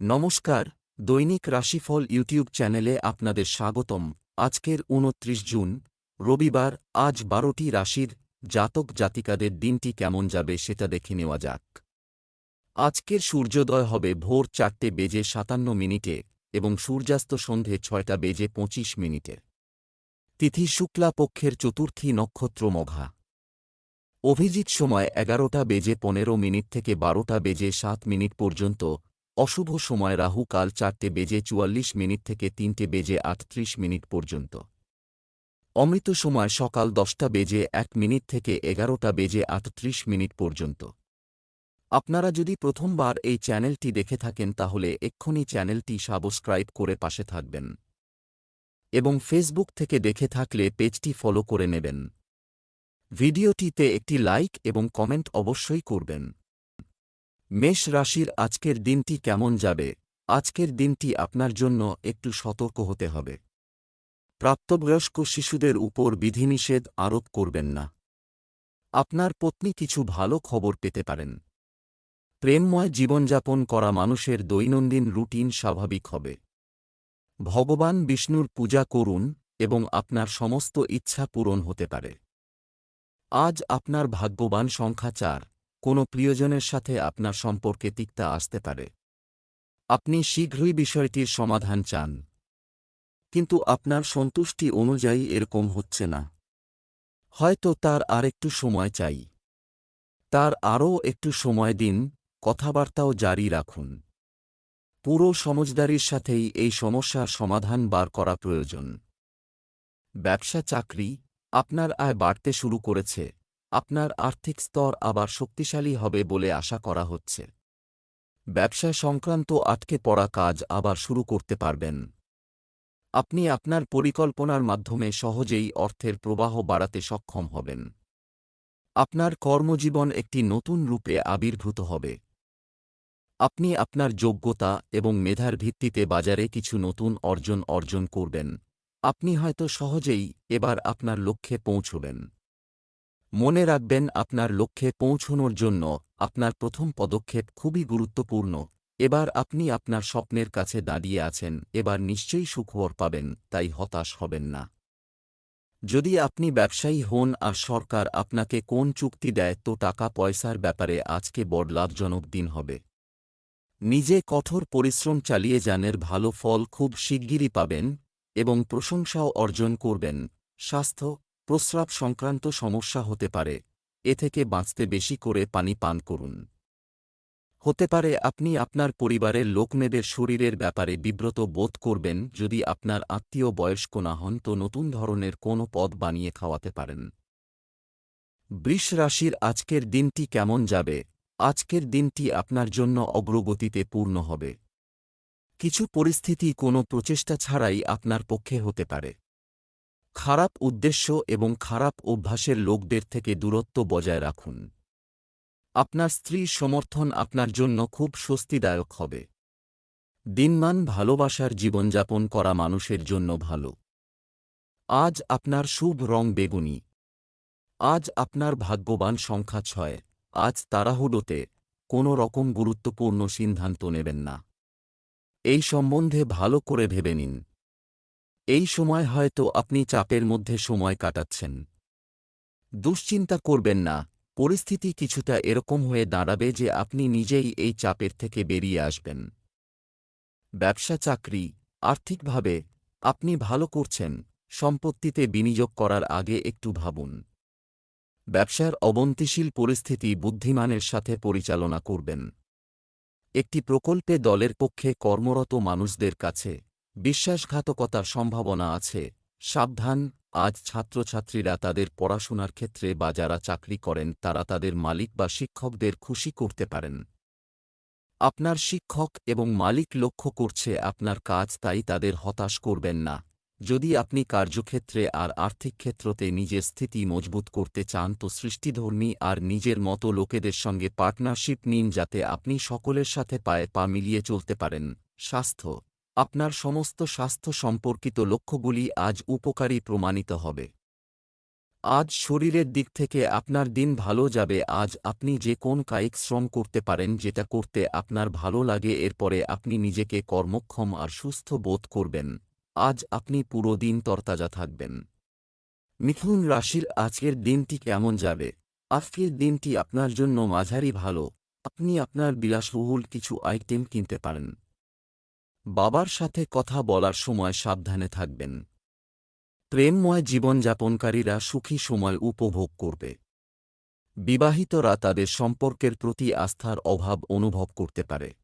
নমস্কার, দৈনিক রাশিফল ইউটিউব চ্যানেলে আপনাদের স্বাগতম। আজকের উনত্রিশ জুন, রবিবার, আজ বারোটি রাশির জাতক জাতিকাদের দিনটি কেমন যাবে সেটা দেখে নেওয়া যাক। আজকের সূর্যোদয় হবে ভোর চারটে বেজে সাতান্ন মিনিটে এবং সূর্যাস্ত সন্ধে ছয়টা বেজে পঁচিশ মিনিটে। তিথি শুক্লা পক্ষের চতুর্থী নক্ষত্র মঘা। অভিজিৎ সময় এগারোটা বেজে পনেরো মিনিট থেকে বারোটা বেজে সাত মিনিট পর্যন্ত অশুভ সময় রাহু কাল চারটে বেজে চুয়াল্লিশ মিনিট থেকে তিনটে বেজে আটত্রিশ মিনিট পর্যন্ত। অমৃত সময় সকাল দশটা বেজে এক মিনিট থেকে এগারোটা বেজে আটত্রিশ মিনিট পর্যন্ত। আপনারা যদি প্রথমবার এই চ্যানেলটি দেখে থাকেন তাহলে এক্ষুনি চ্যানেলটি সাবস্ক্রাইব করে পাশে থাকবেন। এবং ফেসবুক থেকে দেখে থাকলে পেজটি ফলো করে নেবেন। ভিডিওটিতে একটি লাইক এবং কমেন্ট অবশ্যই করবেন। মেষ রাশির আজকের দিনটি কেমন যাবে? আজকের দিনটি আপনার জন্য একটু সতর্ক হতে হবে। প্রাপ্তবয়স্ক শিশুদের উপর বিধিনিষেধ আরোপ করবেন না। আপনার পত্নী কিছু ভালো খবর পেতে পারেন। প্রেমময় জীবনযাপন করা মানুষের দৈনন্দিন রুটিন স্বাভাবিক হবে। ভগবান বিষ্ণুর পূজা করুন এবং আপনার সমস্ত ইচ্ছা পূরণ হতে পারে। আজ আপনার ভাগ্যবান সংখ্যা চার। কোনো প্রিয়জনের সাথে আপনার সম্পর্কে তিক্তা আসতে পারে। আপনি শীঘ্রই বিষয়টির সমাধান চান। কিন্তু আপনার সন্তুষ্টি অনুযায়ী এরকম হচ্ছে না। হয়তো তার আরেকটু সময় চাই। তার আরও একটু সময় দিন, কথাবার্তাও জারি রাখুন। পুরো সমজদারির সাথেই এই সমস্যার সমাধান বার করা প্রয়োজন। ব্যবসা চাকরি আপনার আয় বাড়তে শুরু করেছে। আপনার আর্থিক স্তর আবার শক্তিশালী হবে বলে আশা করা হচ্ছে। ব্যবসা সংক্রান্ত আটকে পড়া কাজ আবার শুরু করতে পারবেন। আপনি আপনার পরিকল্পনার মাধ্যমে সহজেই অর্থের প্রবাহ বাড়াতে সক্ষম হবেন। আপনার কর্মজীবন একটি নতুন রূপে আবির্ভূত হবে। আপনি আপনার যোগ্যতা এবং মেধার ভিত্তিতে বাজারে কিছু নতুন অর্জন অর্জন করবেন। আপনি হয়তো সহজেই এবার আপনার লক্ষ্যে পৌঁছবেন। মনে রাখবেন, আপনার লক্ষ্যে পৌঁছনোর জন্য আপনার প্রথম পদক্ষেপ খুবই গুরুত্বপূর্ণ। এবার আপনি আপনার স্বপ্নের কাছে দাঁড়িয়ে আছেন, এবার নিশ্চয়ই সুখবর পাবেন, তাই হতাশ হবেন না। যদি আপনি ব্যবসায়ী হন আর সরকার আপনাকে কোন চুক্তি দেয়, তো টাকা পয়সার ব্যাপারে আজকে বড় লাভজনক দিন হবে। নিজে কঠোর পরিশ্রম চালিয়ে যানের ভালো ফল খুব শিগগিরই পাবেন এবং প্রশংসাও অর্জন করবেন। স্বাস্থ্য প্রস্রাব সংক্রান্ত সমস্যা হতে পারে। এ থেকে বাঁচতে বেশি করে পানি পান করুন। হতে পারে আপনি আপনার পরিবারের লোকমেদের শরীরের ব্যাপারে বিব্রত বোধ করবেন যদি আপনার আত্মীয় বয়স্ক না হন তো নতুন ধরনের কোনো পদ বানিয়ে খাওয়াতে পারেন। বৃষ রাশির আজকের দিনটি কেমন যাবে? আজকের দিনটি আপনার জন্য অগ্রগতিতে পূর্ণ হবে। কিছু পরিস্থিতি কোনো প্রচেষ্টা ছাড়াই আপনার পক্ষে হতে পারে। খারাপ উদ্দেশ্য এবং খারাপ অভ্যাসের লোকদের থেকে দূরত্ব বজায় রাখুন। আপনার স্ত্রীর সমর্থন আপনার জন্য খুব স্বস্তিদায়ক হবে। দিনমান ভালোবাসার জীবনযাপন করা মানুষের জন্য ভালো। আজ আপনার শুভ রং বেগুনি। আজ আপনার ভাগ্যবান সংখ্যা ছয়। আজ তাড়াহুড়োতে কোনো রকম গুরুত্বপূর্ণ সিদ্ধান্ত নেবেন না। এই সম্বন্ধে ভালো করে ভেবে নিন। এই সময় হয়তো আপনি চাপের মধ্যে সময় কাটাচ্ছেন। দুশ্চিন্তা করবেন না, পরিস্থিতি কিছুটা এরকম হয়ে দাঁড়াবে যে আপনি নিজেই এই চাপের থেকে বেরিয়ে আসবেন। ব্যবসা চাকরি, আর্থিকভাবে, আপনি ভালো করছেন, সম্পত্তিতে বিনিয়োগ করার আগে একটু ভাবুন। ব্যবসার অবন্তিশীল পরিস্থিতি বুদ্ধিমানের সাথে পরিচালনা করবেন। একটি প্রকল্পে দলের পক্ষে কর্মরত মানুষদের কাছে বিশ্বাসঘাতকতার সম্ভাবনা আছে। সাবধান, আজ ছাত্রছাত্রীরা তাদের পড়াশোনার ক্ষেত্রে বা যারা চাকরি করেন, তারা তাদের মালিক বা শিক্ষকদের খুশি করতে পারেন। আপনার শিক্ষক এবং মালিক লক্ষ্য করছে আপনার কাজ তাই তাদের হতাশ করবেন না। যদি আপনি কার্যক্ষেত্রে আর আর্থিক ক্ষেত্রতে নিজের স্থিতি মজবুত করতে চান, তো সৃষ্টিধর্মী আর নিজের মতো লোকেদের সঙ্গে পার্টনারশিপ নিন যাতে আপনি সকলের সাথে পায়ে পা মিলিয়ে চলতে পারেন। স্বাস্থ্য আপনার সমস্ত স্বাস্থ্য সম্পর্কিত লক্ষ্যগুলি আজ উপকারী প্রমাণিত হবে। আজ শরীরের দিক থেকে আপনার দিন ভালো যাবে, আজ আপনি যে কোন কায়িক শ্রম করতে পারেন যেটা করতে আপনার ভালো লাগে, এরপরে আপনি নিজেকে কর্মক্ষম আর সুস্থ বোধ করবেন। আজ আপনি পুরো দিন তরতাজা থাকবেন। মিথুন রাশির আজকের দিনটি কেমন যাবে? আজকের দিনটি আপনার জন্য মাঝারি ভালো। আপনি আপনার বিলাসবহুল কিছু আইটেম কিনতে পারেন। বাবার সাথে কথা বলার সময় সাবধানে থাকবেন। প্রেমময় জীবনযাপনকারীরা সুখী সময় উপভোগ করবে। বিবাহিতরা তাদের সম্পর্কের প্রতি আস্থার অভাব অনুভব করতে পারে।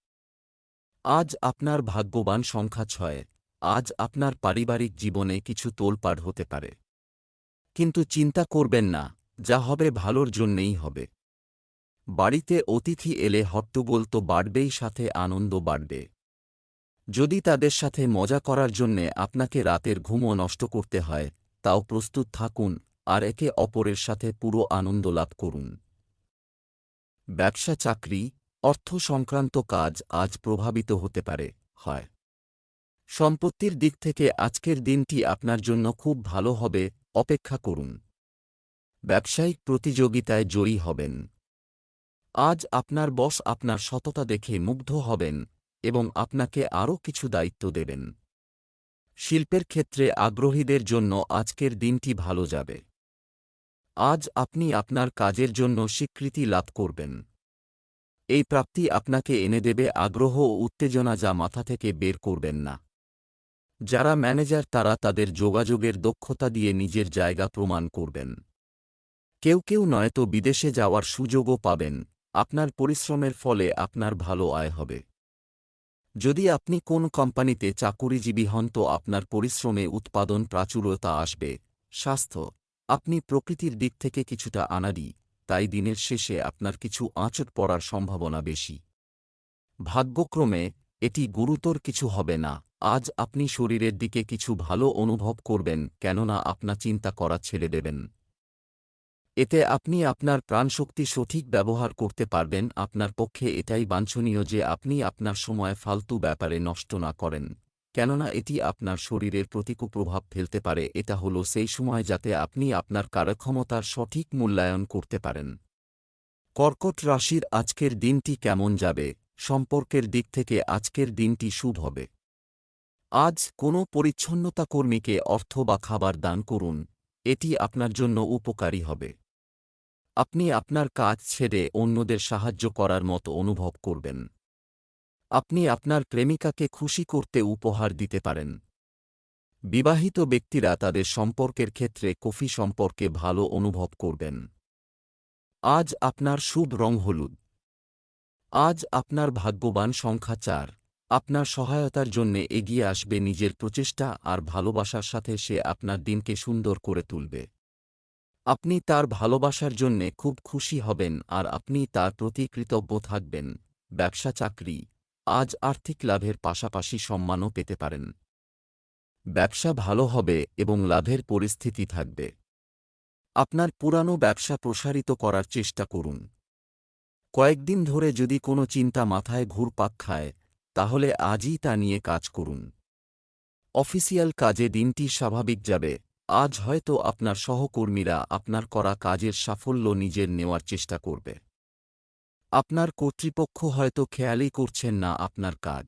আজ আপনার ভাগ্যবান সংখ্যা ছয়, আজ আপনার পারিবারিক জীবনে কিছু তোলপাড় হতে পারে। কিন্তু চিন্তা করবেন না, যা হবে ভালোর জন্যেই হবে। বাড়িতে অতিথি এলে হট্টগোল তো বাড়বেই, সাথে আনন্দ বাড়বে। যদি তাদের সাথে মজা করার জন্যে আপনাকে রাতের ঘুমও নষ্ট করতে হয়, তাও প্রস্তুত থাকুন আর একে অপরের সাথে পুরো আনন্দ লাভ করুন। ব্যবসা চাকরি, অর্থ সংক্রান্ত কাজ আজ প্রভাবিত হতে পারে, হয়। সম্পত্তির দিক থেকে আজকের দিনটি আপনার জন্য খুব ভালো হবে, অপেক্ষা করুন। ব্যবসায়িক প্রতিযোগিতায় জয়ী হবেন। আজ আপনার বস আপনার সততা দেখে মুগ্ধ হবেন এবং আপনাকে আরও কিছু দায়িত্ব দেবেন। শিল্পের ক্ষেত্রে আগ্রহীদের জন্য আজকের দিনটি ভালো যাবে। আজ আপনি আপনার কাজের জন্য স্বীকৃতি লাভ করবেন। এই প্রাপ্তি আপনাকে এনে দেবে আগ্রহ ও উত্তেজনা যা মাথা থেকে বের করবেন না। যারা ম্যানেজার, তারা তাদের যোগাযোগের দক্ষতা দিয়ে নিজের জায়গা প্রমাণ করবেন। কেউ কেউ নয়তো বিদেশে যাওয়ার সুযোগও পাবেন। আপনার পরিশ্রমের ফলে আপনার ভালো আয় হবে। যদি আপনি কোন কোম্পানিতে চাকুরিজীবী হন তো আপনার পরিশ্রমে উৎপাদন প্রাচুরতা আসবে। স্বাস্থ্য। আপনি প্রকৃতির দিক থেকে কিছুটা আনাড়ি, তাই দিনের শেষে আপনার কিছু আঁচট পড়ার সম্ভাবনা বেশি। ভাগ্যক্রমে, এটি গুরুতর কিছু হবে না। আজ আপনি শরীরের দিকে কিছু ভালো অনুভব করবেন, কেননা আপনা চিন্তা করা ছেড়ে দেবেন। এতে আপনি আপনার প্রাণশক্তি সঠিক ব্যবহার করতে পারবেন। আপনার পক্ষে এটাই বাঞ্ছনীয় যে আপনি আপনার সময় ফালতু ব্যাপারে নষ্ট না করেন। কেননা এটি আপনার শরীরের প্রতিকূল প্রভাব ফেলতে পারে। এটা হল সেই সময় যাতে আপনি আপনার কার্যক্ষমতার সঠিক মূল্যায়ন করতে পারেন। কর্কট রাশির আজকের দিনটি কেমন যাবে? সম্পর্কের দিক থেকে আজকের দিনটি শুভ হবে। আজ কোনো পরিচ্ছন্নতা কর্মীকে অর্থ বা খাবার দান করুন। এটি আপনার জন্য উপকারী হবে। আপনি আপনার কাজ ছেড়ে অন্যদের সাহায্য করার মতো অনুভব করবেন। আপনি আপনার প্রেমিকাকে খুশি করতে উপহার দিতে পারেন। বিবাহিত ব্যক্তিরা তাদের সম্পর্কের ক্ষেত্রে কফি সম্পর্কে ভালো অনুভব করবেন। আজ আপনার শুভ রং হলুদ। আজ আপনার ভাগ্যবান সংখ্যা চার। আপনার সহায়তার জন্যে এগিয়ে আসবে নিজের প্রচেষ্টা আর ভালোবাসার সাথে সে আপনার দিনকে সুন্দর করে তুলবে। আপনি তার ভালোবাসার জন্যে খুব খুশি হবেন আর আপনি তার প্রতি কৃতজ্ঞ থাকবেন। ব্যবসা চাকরি, আজ আর্থিক লাভের পাশাপাশি সম্মানও পেতে পারেন। ব্যবসা ভালো হবে এবং লাভের পরিস্থিতি থাকবে। আপনার পুরানো ব্যবসা প্রসারিত করার চেষ্টা করুন। কয়েকদিন ধরে যদি কোনো চিন্তা মাথায় ঘুরপাক খায়, তাহলে আজই তা নিয়ে কাজ করুন। অফিসিয়াল কাজে দিনটি স্বাভাবিক যাবে। আজ হয়তো আপনার সহকর্মীরা আপনার করা কাজের সাফল্য নিজের নেওয়ার চেষ্টা করবে। আপনার কর্তৃপক্ষ হয়তো খেয়ালই করছেন না আপনার কাজ।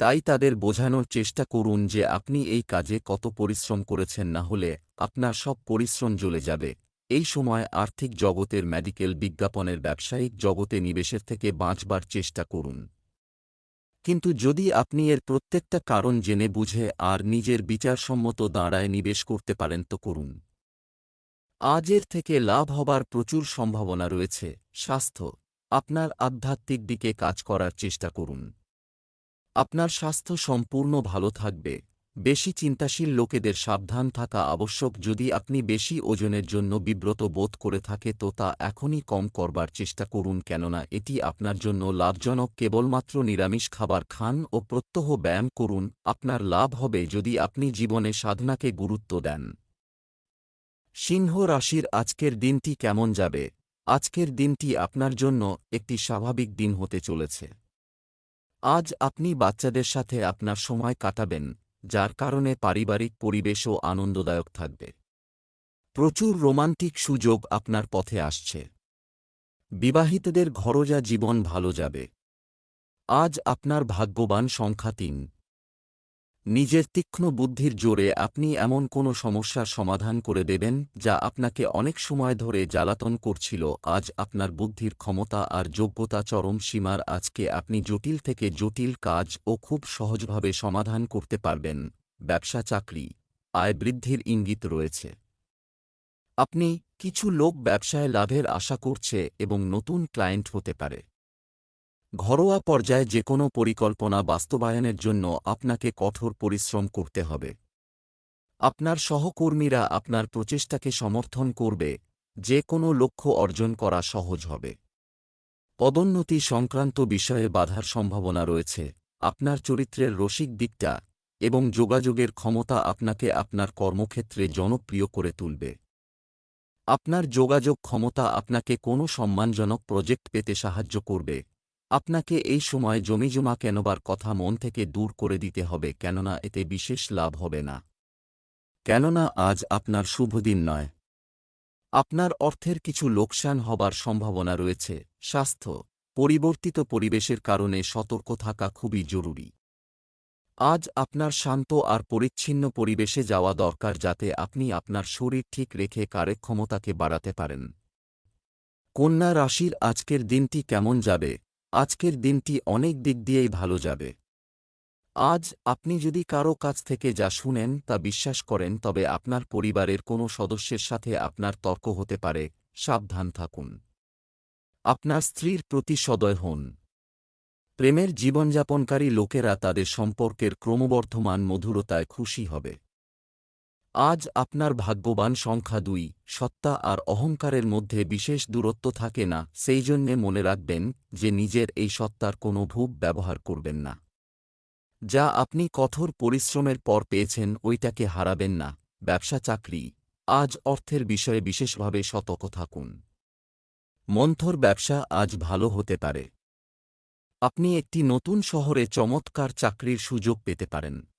তাই তাদের বোঝানোর চেষ্টা করুন যে আপনি এই কাজে কত পরিশ্রম করেছেন না হলে আপনার সব পরিশ্রম জ্বলে যাবে। এই সময় আর্থিক জগতের মেডিকেল বিজ্ঞাপনের ব্যবসায়িক জগতে নিবেশের থেকে বাঁচবার চেষ্টা করুন। কিন্তু যদি আপনি এর প্রত্যেকটা কারণ জেনে বুঝে আর নিজের বিচারসম্মত দাঁড়ায় নিবেশ করতে পারেন তো করুন। আজের থেকে লাভ হবার প্রচুর সম্ভাবনা রয়েছে, স্বাস্থ্য, আপনার আধ্যাত্মিক দিকে কাজ করার চেষ্টা করুন। আপনার স্বাস্থ্য সম্পূর্ণ ভালো থাকবে। বেশি চিন্তাশীল লোকেদের সাবধান থাকা আবশ্যক। যদি আপনি বেশি ওজনের জন্য বিব্রত বোধ করে থাকে, তো তা এখনই কম করবার চেষ্টা করুন। কেননা, এটি আপনার জন্য লাভজনক। কেবলমাত্র নিরামিষ খাবার খান ও প্রত্যহ ব্যায়াম করুন। আপনার লাভ হবে যদি আপনি জীবনে সাধনাকে গুরুত্ব দেন। সিংহ রাশির আজকের দিনটি কেমন যাবে? আজকের দিনটি আপনার জন্য একটি স্বাভাবিক দিন হতে চলেছে। আজ আপনি বাচ্চাদের সাথে আপনার সময় কাটাবেন। যার কারণে পারিবারিক পরিবেশও আনন্দদায়ক থাকবে। প্রচুর রোমান্টিক সুযোগ আপনার পথে আসছে। বিবাহিতদের ঘরোজা জীবন ভালো যাবে। আজ আপনার ভাগ্যবান সংখ্যা তিন। নিজের তীক্ষ্ণ বুদ্ধির জোরে আপনি এমন কোনো সমস্যার সমাধান করে দেবেন, যা আপনাকে অনেক সময় ধরে জ্বালাতন করছিল। আজ আপনার বুদ্ধির ক্ষমতা আর যোগ্যতা চরম সীমার। আজকে আপনি জটিল থেকে জটিল কাজ ও খুব সহজভাবে সমাধান করতে পারবেন। ব্যবসা, চাকরি। আয় বৃদ্ধির ইঙ্গিত রয়েছে। আপনি কিছু লোক ব্যবসায় লাভের আশা করছে এবং নতুন ক্লায়েন্ট হতে পারে। ঘরোয়া পর্যায়ে যে কোনো পরিকল্পনা বাস্তবায়নের জন্য আপনাকে কঠোর পরিশ্রম করতে হবে। আপনার সহকর্মীরা আপনার প্রচেষ্টাকে সমর্থন করবে যে কোনো লক্ষ্য অর্জন করা সহজ হবে। পদোন্নতি সংক্রান্ত বিষয়ে বাধার সম্ভাবনা রয়েছে, আপনার চরিত্রের রসিক দিকটা এবং যোগাযোগের ক্ষমতা আপনাকে আপনার কর্মক্ষেত্রে জনপ্রিয় করে তুলবে। আপনার যোগাযোগ ক্ষমতা আপনাকে কোনো সম্মানজনক প্রজেক্ট পেতে সাহায্য করবে আপনাকে এই সময় জমিজমা কেনবার কথা মন থেকে দূর করে দিতে হবে কেননা এতে বিশেষ লাভ হবে না। কেননা আজ আপনার শুভদিন নয়। আপনার অর্থের কিছু লোকসান হবার সম্ভাবনা রয়েছে। স্বাস্থ্য, পরিবর্তিত পরিবেশের কারণে সতর্ক থাকা খুবই জরুরি। আজ আপনার শান্ত আর পরিচ্ছিন্ন পরিবেশে যাওয়া দরকার যাতে আপনি আপনার শরীর ঠিক রেখে কার্যক্ষমতাকে বাড়াতে পারেন। কন্যা রাশির আজকের দিনটি কেমন যাবে? আজকের দিনটি অনেক দিক দিয়েই ভালো যাবে। আজ আপনি যদি কারও কাছ থেকে যা শুনেন তা বিশ্বাস করেন, তবে আপনার পরিবারের কোনো সদস্যের সাথে আপনার তর্ক হতে পারে, সাবধান থাকুন। আপনার স্ত্রীর প্রতি সদয় হন। প্রেমের জীবনযাপনকারী লোকেরা তাদের সম্পর্কের ক্রমবর্ধমান মধুরতায় খুশি হবে। আজ আপনার ভাগ্যবান সংখ্যা দুই, সত্তা আর অহংকারের মধ্যে বিশেষ দূরত্ব থাকে না, সেই জন্যে মনে রাখবেন যে নিজের এই সত্তার কোনো ভূপ ব্যবহার করবেন না। যা আপনি কঠোর পরিশ্রমের পর পেয়েছেন ওইটাকে হারাবেন না, ব্যবসা চাকরি। আজ অর্থের বিষয়ে বিশেষভাবে সতর্ক থাকুন। মন্থর ব্যবসা আজ ভালো হতে পারে। আপনি একটি নতুন শহরে চমৎকার চাকরির সুযোগ পেতে পারেন।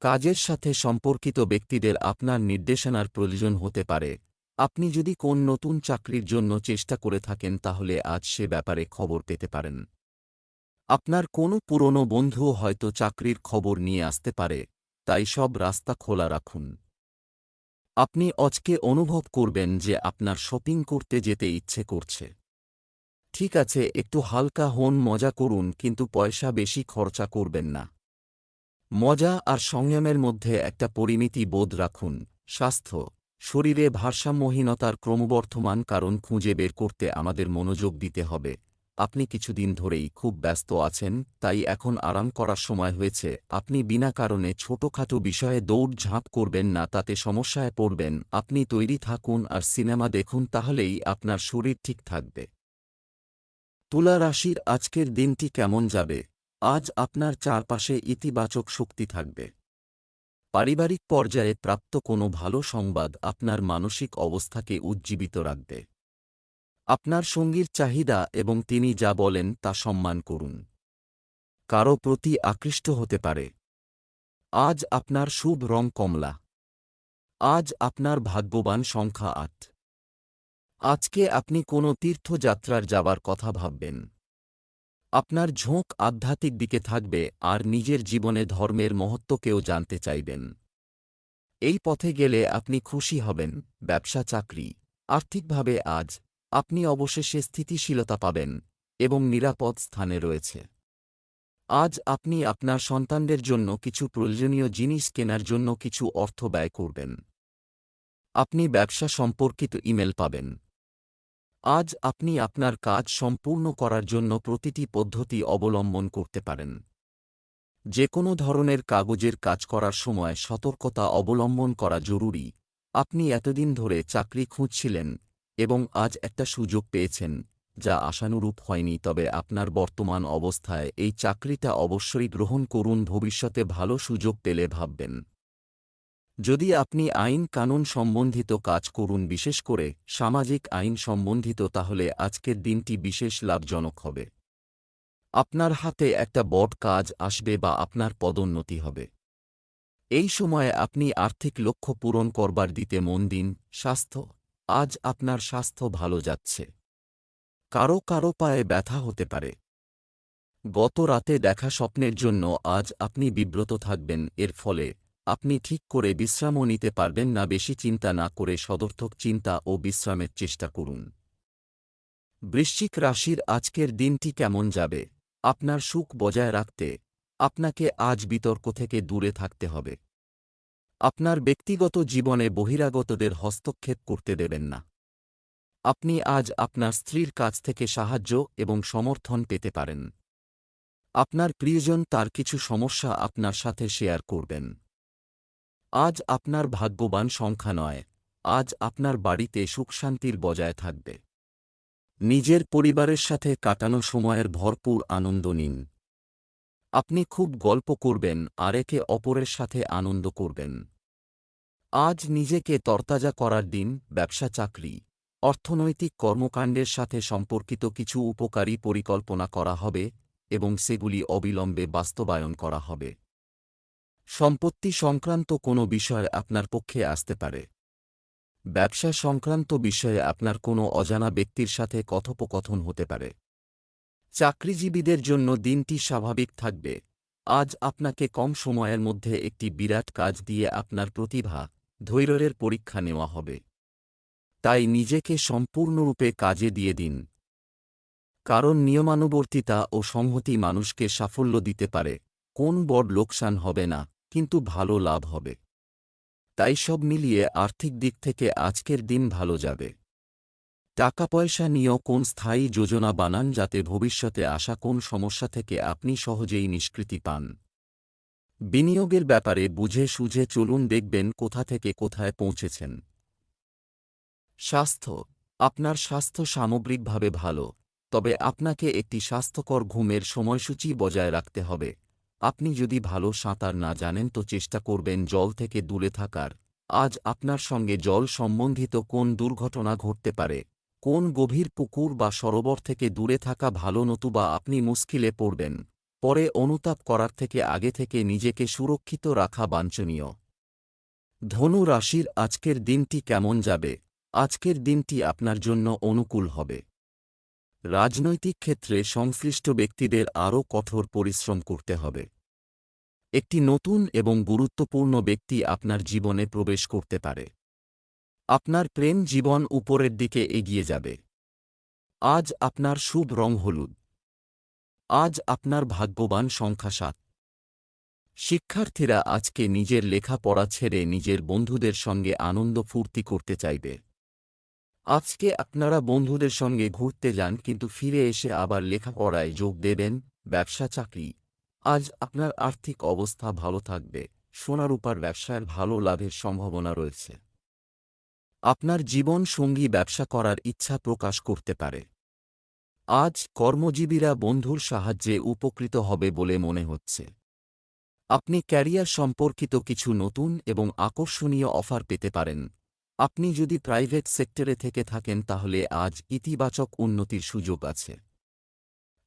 কাজের সাথে সম্পর্কিত ব্যক্তিদের আপনার নির্দেশনার প্রয়োজন হতে পারে। আপনি যদি কোন নতুন চাকরির জন্য চেষ্টা করে থাকেন তাহলে আজ সে ব্যাপারে খবর পেতে পারেন। আপনার কোনো পুরনো বন্ধুও হয়তো চাকরির খবর নিয়ে আসতে পারে, তাই সব রাস্তা খোলা রাখুন। আপনি অজকে অনুভব করবেন যে আপনার শপিং করতে যেতে ইচ্ছে করছে। ঠিক আছে, একটু হালকা হন, মজা করুন, কিন্তু পয়সা বেশি খরচা করবেন না। মজা আর সংযমের মধ্যে একটা পরিমিতি বোধ রাখুন। স্বাস্থ্য, শরীরে ভারসাম্যহীনতার ক্রমবর্ধমান কারণ খুঁজে বের করতে আমাদের মনোযোগ দিতে হবে। আপনি কিছুদিন ধরেই খুব ব্যস্ত আছেন, তাই এখন আরাম করার সময় হয়েছে। আপনি বিনা কারণে ছোটখাটো বিষয়ে দৌড় ঝাঁপ করবেন না, তাতে সমস্যায় পড়বেন। আপনি তৈরি থাকুন আর সিনেমা দেখুন, তাহলেই আপনার শরীর ঠিক থাকবে। তুলা রাশির আজকের দিনটি কেমন যাবে? আজ আপনার চারপাশে ইতিবাচক শক্তি থাকবে। পারিবারিক পর্যায়ে প্রাপ্ত কোনো ভালো সংবাদ আপনার মানসিক অবস্থাকে উজ্জীবিত রাখবে। আপনার সঙ্গীর চাহিদা এবং তিনি যা বলেন তা সম্মান করুন। কারও প্রতি আকৃষ্ট হতে পারে। আজ আপনার শুভ রং কমলা। আজ আপনার ভাগ্যবান সংখ্যা আট। আজকে আপনি কোনো তীর্থযাত্রার যাবার কথা ভাববেন। আপনার ঝোঁক আধ্যাত্মিক দিকে থাকবে আর নিজের জীবনে ধর্মের মহত্বকেও জানতে চাইবেন। এই পথে গেলে আপনি খুশি হবেন, ব্যবসা, চাকরি, আর্থিকভাবে আজ আপনি অবশেষে স্থিতিশীলতা পাবেন এবং নিরাপদ স্থানে রয়েছে। আজ আপনি আপনার সন্তানদের জন্য কিছু প্রয়োজনীয় জিনিস কেনার জন্য কিছু অর্থ ব্যয় করবেন। আপনি ব্যবসা সম্পর্কিত ইমেল পাবেন। আজ আপনি আপনার কাজ সম্পূর্ণ করার জন্য প্রতিটি পদ্ধতি অবলম্বন করতে পারেন। যে কোনো ধরনের কাগজের কাজ করার সময় সতর্কতা অবলম্বন করা জরুরি। আপনি এতদিন ধরে চাকরি খুঁজছিলেন এবং আজ একটা সুযোগ পেয়েছেন, যা আশানুরূপ হয়নি, তবে আপনার বর্তমান অবস্থায় এই চাকরিটা অবশ্যই গ্রহণ করুন, ভবিষ্যতে ভালো সুযোগ পেলে ভাববেন। যদি আপনি আইন কানুন সম্বন্ধিত কাজ করুন, বিশেষ করে সামাজিক আইন সম্বন্ধিত, তাহলে আজকের দিনটি বিশেষ লাভজনক হবে। আপনার হাতে একটা বট কাজ আসবে বা আপনার পদোন্নতি হবে। এই সময়ে আপনি আর্থিক লক্ষ্য পূরণ করবার দিতে মন দিন। স্বাস্থ্য, আজ আপনার স্বাস্থ্য ভালো যাচ্ছে। কারও কারও পায়ে ব্যথা হতে পারে। গত রাতে দেখা স্বপ্নের জন্য আজ আপনি বিব্রত থাকবেন। এর ফলে আপনি ঠিক করে বিশ্রামও নিতে পারবেন না, বেশি চিন্তা না করে সদর্থক চিন্তা ও বিশ্রামের চেষ্টা করুন। বৃশ্চিক রাশির আজকের দিনটি কেমন যাবে? আপনার সুখ বজায় রাখতে আপনাকে আজ বিতর্ক থেকে দূরে থাকতে হবে। আপনার ব্যক্তিগত জীবনে বহিরাগতদের হস্তক্ষেপ করতে দেবেন না। আপনি আজ আপনার স্ত্রীর কাছ থেকে সাহায্য এবং সমর্থন পেতে পারেন। আপনার প্রিয়জন তার কিছু সমস্যা আপনার সাথে শেয়ার করবেন। আজ আপনার ভাগ্যবান সংখ্যা নয়, আজ আপনার বাড়িতে সুখশান্তির বজায় থাকবে। নিজের পরিবারের সাথে কাটানো সময়ের ভরপুর আনন্দ নিন। আপনি খুব গল্প করবেন, আর একে অপরের সাথে আনন্দ করবেন। আজ নিজেকে তরতাজা করার দিন, ব্যবসা চাকরি, অর্থনৈতিক কর্মকাণ্ডের সাথে সম্পর্কিত কিছু উপকারী পরিকল্পনা করা হবে এবং সেগুলি অবিলম্বে বাস্তবায়ন করা হবে। সম্পত্তি সংক্রান্ত কোনো বিষয় আপনার পক্ষে আসতে পারে। ব্যবসা সংক্রান্ত বিষয়ে আপনার কোনো অজানা ব্যক্তির সাথে কথোপকথন হতে পারে। চাকরিজীবীদের জন্য দিনটি স্বাভাবিক থাকবে। আজ আপনাকে কম সময়ের মধ্যে একটি বিরাট কাজ দিয়ে আপনার প্রতিভা ধৈর্যের পরীক্ষা নেওয়া হবে। তাই নিজেকে সম্পূর্ণরূপে কাজে দিয়ে দিন। কারণ নিয়মানুবর্তিতা ও সংহতি মানুষকে সাফল্য দিতে পারে। কোন বড় লোকসান হবে না। কিন্তু ভালো লাভ হবে। তাই সব মিলিয়ে আর্থিক দিক থেকে আজকের দিন ভালো যাবে। টাকা পয়সা নিয়েও কোন স্থায়ী যোজনা বানান যাতে ভবিষ্যতে আসা কোন সমস্যা থেকে আপনি সহজেই নিষ্কৃতি পান। বিনিয়োগের ব্যাপারে বুঝে সুঝে চলুন দেখবেন কোথা থেকে কোথায় পৌঁছেছেন। স্বাস্থ্য। আপনার স্বাস্থ্য সামগ্রিকভাবে ভালো, তবে আপনাকে একটি স্বাস্থ্যকর ঘুমের সময়সূচি বজায় রাখতে হবে। আপনি যদি ভালো সাঁতার না জানেন তো চেষ্টা করবেন জল থেকে দূরে থাকার। আজ আপনার সঙ্গে জল সম্বন্ধিত কোন দুর্ঘটনা ঘটতে পারে? কোন গভীর পুকুর বা সরোবর থেকে দূরে থাকা ভালো নতুবা আপনি মুশকিলে পড়বেন? পরে অনুতাপ করার থেকে আগে থেকে নিজেকে সুরক্ষিত রাখা বাঞ্ছনীয়। ধনু রাশির আজকের দিনটি কেমন যাবে? আজকের দিনটি আপনার জন্য অনুকূল হবে। রাজনৈতিক ক্ষেত্রে সংশ্লিষ্ট ব্যক্তিদের আরও কঠোর পরিশ্রম করতে হবে। একটি নতুন এবং গুরুত্বপূর্ণ ব্যক্তি আপনার জীবনে প্রবেশ করতে পারে। আপনার প্রেম জীবন উপরের দিকে এগিয়ে যাবে। আজ আপনার শুভ রং হলুদ। আজ আপনার ভাগ্যবান সংখ্যা সাত। শিক্ষার্থীরা আজকে নিজের লেখাপড়া ছেড়ে নিজের বন্ধুদের সঙ্গে আনন্দ ফুর্তি করতে চাইবে। আজকে আপনারা বন্ধুদের সঙ্গে ঘুরতে যান কিন্তু ফিরে এসে আবার লেখাপড়ায় যোগ দেবেন, ব্যবসা, চাকরি। আজ আপনার আর্থিক অবস্থা ভালো থাকবে, সোনারূপার ব্যবসায় ভালো লাভের সম্ভাবনা রয়েছে। আপনার জীবন সঙ্গী ব্যবসা করার ইচ্ছা প্রকাশ করতে পারে। আজ কর্মজীবীরা বন্ধুর সাহায্যে উপকৃত হবে বলে মনে হচ্ছে। আপনি ক্যারিয়ার সম্পর্কিত কিছু নতুন এবং আকর্ষণীয় অফার পেতে পারেন। আপনি যদি প্রাইভেট সেক্টরে থেকে থাকেন তাহলে আজ ইতিবাচক উন্নতির সুযোগ আছে।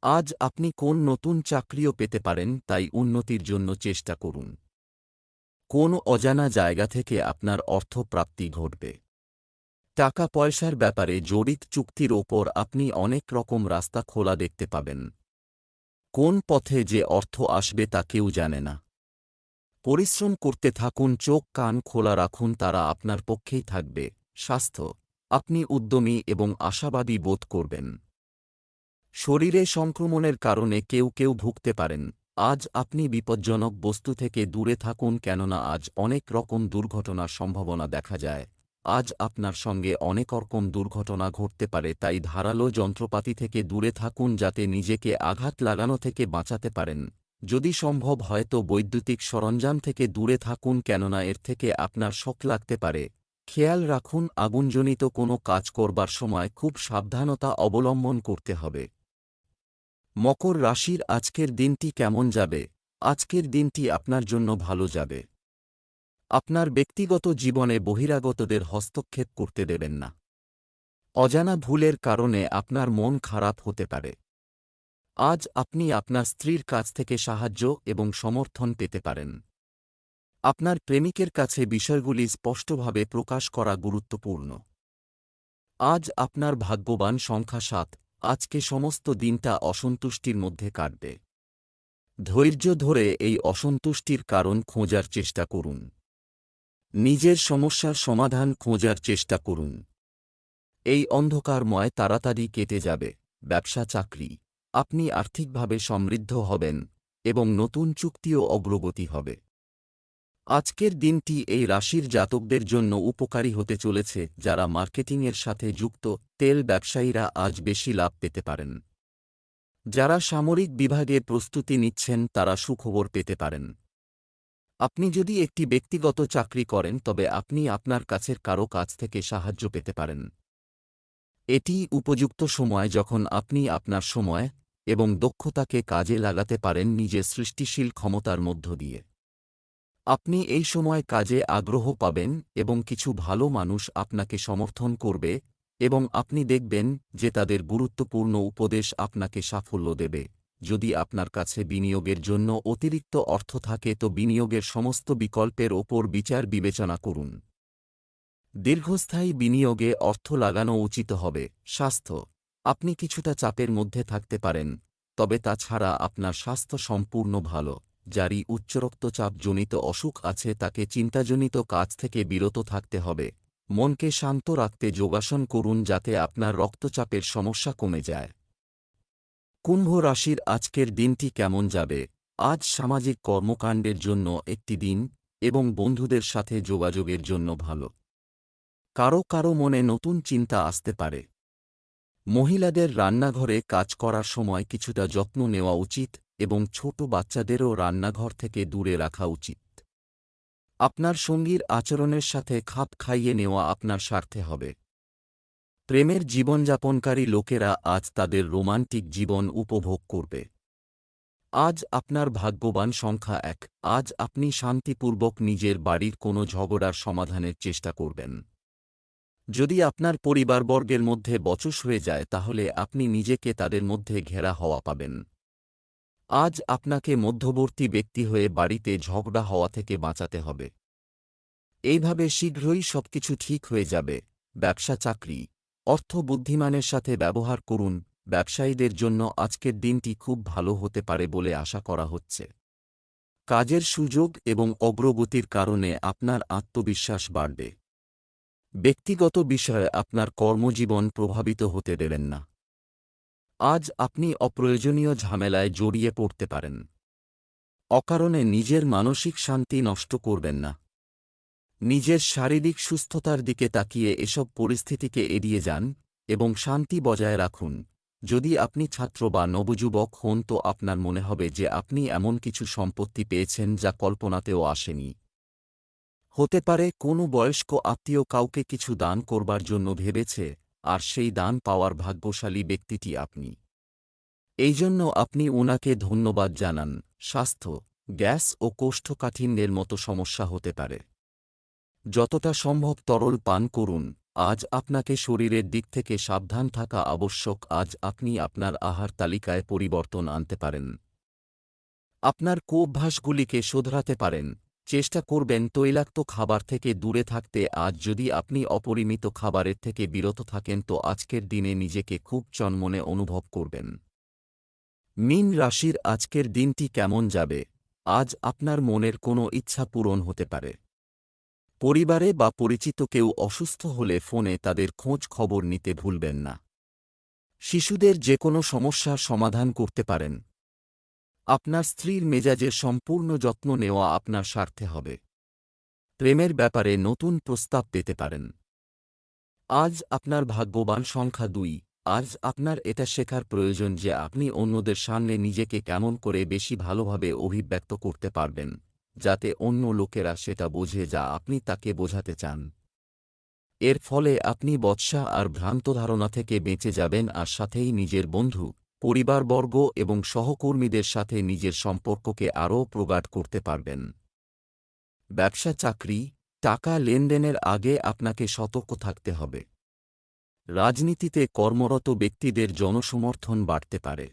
আজ আপনি কোন নতুন চাকরিও পেতে পারেন, তাই উন্নতির জন্য চেষ্টা করুন। কোন অজানা জায়গা থেকে আপনার অর্থ প্রাপ্তি ঘটবে। টাকা পয়সার ব্যাপারে জড়িত চুক্তির ওপর আপনি অনেক রকম রাস্তা খোলা দেখতে পাবেন। কোন পথে যে অর্থ আসবে তা কেউ জানে না। পরিশ্রম করতে থাকুন, চোখ কান খোলা রাখুন, তারা আপনার পক্ষেই থাকবে। স্বাস্থ্য। আপনি উদ্যমী এবং আশাবাদী বোধ করবেন। শরীরে সংক্রমণের কারণে কেউ কেউ ভুগতে পারেন। আজ আপনি বিপজ্জনক বস্তু থেকে দূরে থাকুন, কেননা আজ অনেক রকম দুর্ঘটনার সম্ভাবনা দেখা যায়। আজ আপনার সঙ্গে অনেক রকম দুর্ঘটনা ঘটতে পারে, তাই ধারালো যন্ত্রপাতি থেকে দূরে থাকুন, যাতে নিজেকে আঘাত লাগানো থেকে বাঁচাতে পারেন। যদি সম্ভব হয় তো বৈদ্যুতিক সরঞ্জাম থেকে দূরে থাকুন কেননা এর থেকে আপনার শখ লাগতে পারে। খেয়াল রাখুন, আগুনজনিত কোনো কাজ করবার সময় খুব সাবধানতা অবলম্বন করতে হবে। মকর রাশির আজকের দিনটি কেমন যাবে? আজকের দিনটি আপনার জন্য ভালো যাবে। আপনার ব্যক্তিগত জীবনে বহিরাগতদের হস্তক্ষেপ করতে দেবেন না। অজানা ভুলের কারণে আপনার মন খারাপ হতে পারে। আজ আপনি আপনার স্ত্রীর কাছ থেকে সাহায্য এবং সমর্থন পেতে পারেন। আপনার প্রেমিকের কাছে বিষয়গুলি স্পষ্টভাবে প্রকাশ করা গুরুত্বপূর্ণ। আজ আপনার ভাগ্যবান সংখ্যা সাত, আজকে সমস্ত দিনটা অসন্তুষ্টির মধ্যে কাটবে। ধৈর্য ধরে এই অসন্তুষ্টির কারণ খোঁজার চেষ্টা করুন। নিজের সমস্যার সমাধান খোঁজার চেষ্টা করুন। এই অন্ধকারময় তাড়াতাড়ি কেটে যাবে ব্যবসা চাকরি আপনি আর্থিকভাবে সমৃদ্ধ হবেন এবং নতুন চুক্তিও অগ্রগতি হবে। আজকের দিনটি এই রাশির জাতকদের জন্য উপকারী হতে চলেছে যারা মার্কেটিংয়ের সাথে যুক্ত, তেল ব্যবসায়ীরা আজ বেশি লাভ পেতে পারেন। যারা সামরিক বিভাগে প্রস্তুতি নিচ্ছেন তারা সুখবর পেতে পারেন। আপনি যদি একটি ব্যক্তিগত চাকরি করেন তবে আপনি আপনার কাছের কারও কাছ থেকে সাহায্য পেতে পারেন। এটি উপযুক্ত সময় যখন আপনি আপনার সময় এবং দক্ষতাকে কাজে লাগাতে পারেন নিজের সৃষ্টিশীল ক্ষমতার মধ্য দিয়ে। আপনি এই সময় কাজে আগ্রহ পাবেন এবং কিছু ভালো মানুষ আপনাকে সমর্থন করবে এবং আপনি দেখবেন যে তাদের গুরুত্বপূর্ণ উপদেশ আপনাকে সাফল্য দেবে। যদি আপনার কাছে বিনিয়োগের জন্য অতিরিক্ত অর্থ থাকে তো বিনিয়োগের সমস্ত বিকল্পের ওপর বিচার বিবেচনা করুন। দীর্ঘস্থায়ী বিনিয়োগে অর্থ লাগানো উচিত হবে, স্বাস্থ্য। আপনি কিছুটা চাপের মধ্যে থাকতে পারেন, তবে তাছাড়া আপনার স্বাস্থ্য সম্পূর্ণ ভালো। যারই উচ্চ রক্তচাপজনিত অসুখ আছে তাকে চিন্তাজনিত কাজ থেকে বিরত থাকতে হবে। মনকে শান্ত রাখতে যোগাসন করুন যাতে আপনার রক্তচাপের সমস্যা কমে যায়। কুম্ভ রাশির আজকের দিনটি কেমন যাবে? আজ সামাজিক কর্মকাণ্ডের জন্য একটি দিন এবং বন্ধুদের সাথে যোগাযোগের জন্য ভালো। কারও কারও মনে নতুন চিন্তা আসতে পারে। মহিলাদের রান্নাঘরে কাজ করার সময় কিছুটা যত্ন নেওয়া উচিত এবং ছোট বাচ্চাদেরও রান্নাঘর থেকে দূরে রাখা উচিত। আপনার সঙ্গীর আচরণের সাথে খাপ খাইয়ে নেওয়া আপনার স্বার্থে হবে। প্রেমের জীবনযাপনকারী লোকেরা আজ তাদের রোমান্টিক জীবন উপভোগ করবে। আজ আপনার ভাগ্যবান সংখ্যা এক। আজ আপনি শান্তিপূর্বক নিজের বাড়ির কোনো ঝগড়ার সমাধানের চেষ্টা করবেন। যদি আপনার পরিবারবর্গের মধ্যে বচস হয়ে যায় তাহলে আপনি নিজেকে তাদের মধ্যে ঘেরা হওয়া পাবেন। আজ আপনাকে মধ্যবর্তী ব্যক্তি হয়ে বাড়িতে ঝগড়া হওয়া থেকে বাঁচাতে হবে। এইভাবে শীঘ্রই সবকিছু ঠিক হয়ে যাবে। ব্যবসা চাকরি। অর্থ বুদ্ধিমানের সাথে ব্যবহার করুন। ব্যবসায়ীদের জন্য আজকের দিনটি খুব ভালো হতে পারে বলে আশা করা হচ্ছে। কাজের সুযোগ এবং অগ্রগতির কারণে আপনার আত্মবিশ্বাস বাড়বে। ব্যক্তিগত বিষয়ে আপনার কর্মজীবন প্রভাবিত হতে দেবেন না। আজ আপনি অপ্রয়োজনীয় ঝামেলায় জড়িয়ে পড়তে পারেন। অকারণে নিজের মানসিক শান্তি নষ্ট করবেন না। নিজের শারীরিক সুস্থতার দিকে তাকিয়ে এসব পরিস্থিতিকে এড়িয়ে যান এবং শান্তি বজায় রাখুন। যদি আপনি ছাত্র বা নবযুবক হন তো আপনার মনে হবে যে আপনি এমন কিছু সম্পত্তি পেয়েছেন যা কল্পনাতেও আসেনি। হতে পারে কোনো বয়স্ক আত্মীয় কাউকে কিছু দান করবার জন্য ভেবেছে, আর সেই দান পাওয়ার ভাগ্যশালী ব্যক্তিটি আপনি। এই জন্য আপনি ওনাকে ধন্যবাদ জানান, স্বাস্থ্য, গ্যাস ও কোষ্ঠকাঠিন্যের মতো সমস্যা হতে পারে। যতটা সম্ভব তরল পান করুন, আজ আপনাকে শরীরের দিক থেকে সাবধান থাকা আবশ্যক, আজ আপনি আপনার আহার তালিকায় পরিবর্তন আনতে পারেন। আপনার কোভ্যাসগুলিকে শোধরাতে পারেন চেষ্টা করবেন তৈলাক্ত খাবার থেকে দূরে থাকতে, আজ যদি আপনি অপরিমিত খাবারের থেকে বিরত থাকেন, তো আজকের দিনে নিজেকে খুব চনমনে অনুভব করবেন। মিন রাশির আজকের দিনটি কেমন যাবে? আজ আপনার মনের কোনো ইচ্ছা পূরণ হতে পারে। পরিবারে বা পরিচিত কেউ অসুস্থ হলে ফোনে তাদের খোঁজ খবর নিতে ভুলবেন না। শিশুদের যে কোনো সমস্যার সমাধান করতে পারেন। আপনার স্ত্রীর মেজাজে সম্পূর্ণ যত্ন নেওয়া আপনার স্বার্থে হবে। প্রেমের ব্যাপারে নতুন প্রস্তাব পেতে পারেন। আজ আপনার ভাগ্যবান সংখ্যা দুই। আজ আপনার এটা শেখার প্রয়োজন যে আপনি অন্যদের সামনে নিজেকে কেমন করে বেশি ভালোভাবে অভিব্যক্ত করতে পারবেন, যাতে অন্য লোকেরা সেটা বোঝে যা আপনি তাকে বোঝাতে চান। এর ফলে আপনি বৎসা আর ভ্রান্ত ধারণা থেকে বেঁচে যাবেন আর সাথেই নিজের বন্ধু পরিবারবর্গ এবং সহকর্মীদের সাথে নিজের সম্পর্ককে আরও প্রগাঢ় করতে পারবেন। ব্যবসা, চাকরি, টাকা লেনদেনের আগে আপনাকে সতর্ক থাকতে হবে। রাজনীতিতে কর্মরত ব্যক্তিদের জনসমর্থন বাড়তে পারে।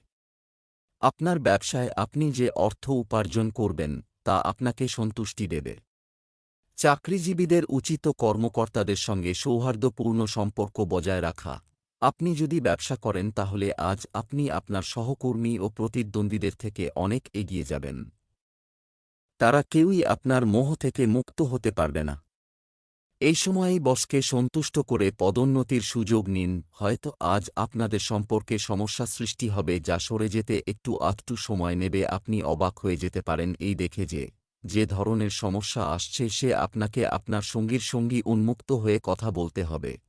আপনার ব্যবসায় আপনি যে অর্থ উপার্জন করবেন, তা আপনাকে সন্তুষ্টি দেবে। চাকরিজীবীদের উচিত কর্মকর্তাদের সঙ্গে সৌহার্দ্যপূর্ণ সম্পর্ক বজায় রাখা। আপনি যদি ব্যবসা করেন তাহলে আজ আপনি আপনার সহকর্মী ও প্রতিদ্বন্দ্বীদের থেকে অনেক এগিয়ে যাবেন। তারা কেউই আপনার মোহ থেকে মুক্ত হতে পারবে না। এই সময়েই বসকে সন্তুষ্ট করে পদোন্নতির সুযোগ নিন, হয়তো আজ আপনাদের সম্পর্কে সমস্যা সৃষ্টি হবে যা সরে যেতে একটু আধটু সময় নেবে। আপনি অবাক হয়ে যেতে পারেন এই দেখে যে যে ধরনের সমস্যা আসছে সে আপনাকে আপনার সঙ্গীর সঙ্গী উন্মুক্ত হয়ে কথা বলতে হবে।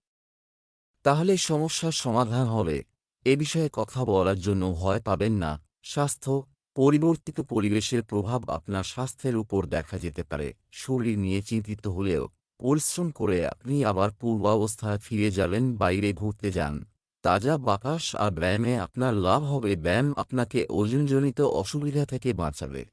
তাহলে সমস্যার সমাধান হবে। এ বিষয়ে কথা বলার জন্য ভয় পাবেন না। স্বাস্থ্য, পরিবর্তিত পরিবেশের প্রভাব আপনার স্বাস্থ্যের উপর দেখা যেতে পারে। শরীর নিয়ে চিন্তিত হলেও পরিশ্রম করে আপনি আবার পূর্বাবস্থায় ফিরে যাবেন, বাইরে ঘুরতে যান। তাজা বাতাস আর ব্যায়ামে আপনার লাভ হবে। ব্যায়াম আপনাকে ওজনজনিত অসুবিধা থেকে বাঁচাবে।